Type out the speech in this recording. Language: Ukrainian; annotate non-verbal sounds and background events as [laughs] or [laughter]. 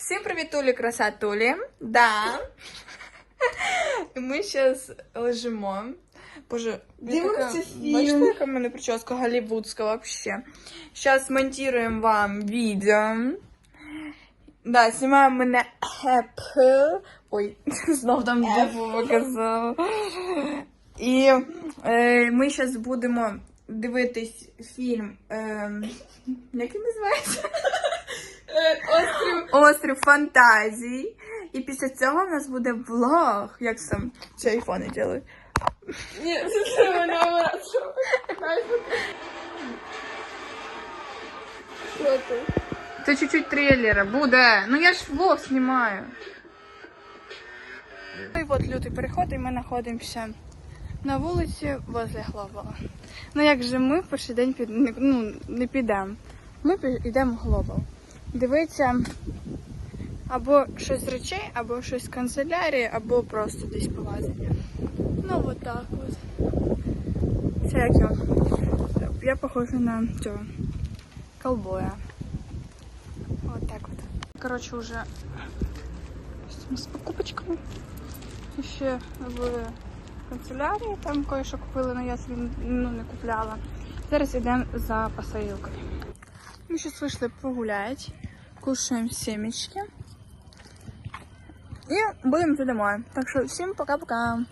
Всім привіт, Тулі, красатулі. Да. Ми зараз лежимо. Боже, Дивимося фільм. Бачите, яка в мене прическа голівудська вообще. Зараз монтуємо вам відео. Да, знімаємо ми на Apple. Ой, [laughs] знов там диву показала. І е, ми зараз будемо дивитись фільм. Е, як [laughs] він називається? Острів. Острів фантазій. І після цього в нас буде влог. Як сам ці айфони ділять. Ні, це вона Що ти? Це чуть-чуть трейлера буде. Ну я ж влог знімаю. Ну і от лютий переход, і ми знаходимося на вулиці возле Глобала. Ну як же ми перший день під... не- ну, не підемо. Ми йдемо в Глобал. Дивиться або щось з речей, або щось з канцелярії, або просто десь полазити. Ну от так от. Це як я. Я похожа на цього колбоя. Вот так вот. Короче, уже с покупочками. Ще в канцелярії там кое-що купили, але я собі ну, не купляла. Зараз йдемо за посилкою. Ми зараз вийшли погулять, кушаємо семечки і будемо йти домой. Так що всім пока-пока.